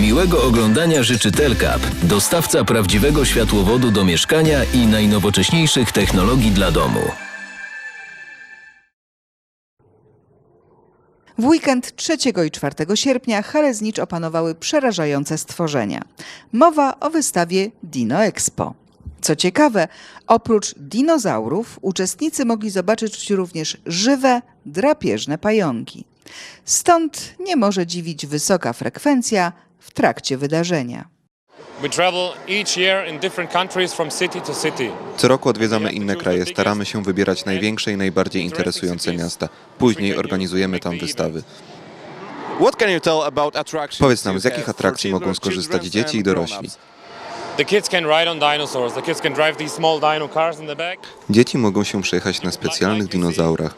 Miłego oglądania życzy Telkap, dostawca prawdziwego światłowodu do mieszkania i najnowocześniejszych technologii dla domu. W weekend 3 i 4 sierpnia Haleznicz opanowały przerażające stworzenia. Mowa o wystawie Dino Expo. Co ciekawe, oprócz dinozaurów uczestnicy mogli zobaczyć również żywe, drapieżne pająki. Stąd nie może dziwić wysoka frekwencja w trakcie wydarzenia. Co roku odwiedzamy inne kraje, staramy się wybierać największe i najbardziej interesujące miasta. Później organizujemy tam wystawy. Powiedz nam, z jakich atrakcji mogą skorzystać dzieci i dorośli? Dzieci mogą się przejechać na specjalnych dinozaurach.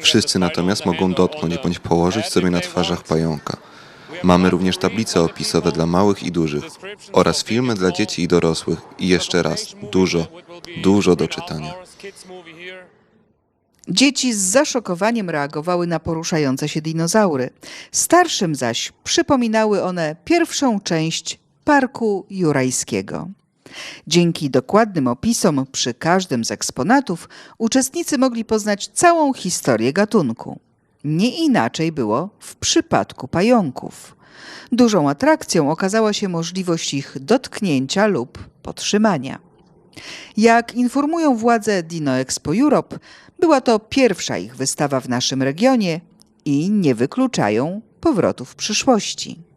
Wszyscy natomiast mogą dotknąć bądź położyć sobie na twarzach pająka. Mamy również tablice opisowe dla małych i dużych oraz filmy dla dzieci i dorosłych. I jeszcze raz, dużo, dużo do czytania. Dzieci z zaszokowaniem reagowały na poruszające się dinozaury. Starszym zaś przypominały one pierwszą część Parku Jurajskiego. Dzięki dokładnym opisom przy każdym z eksponatów uczestnicy mogli poznać całą historię gatunku. Nie inaczej było w przypadku pająków. Dużą atrakcją okazała się możliwość ich dotknięcia lub podtrzymania. Jak informują władze Dino Expo Europe, była to pierwsza ich wystawa w naszym regionie i nie wykluczają powrotu w przyszłości.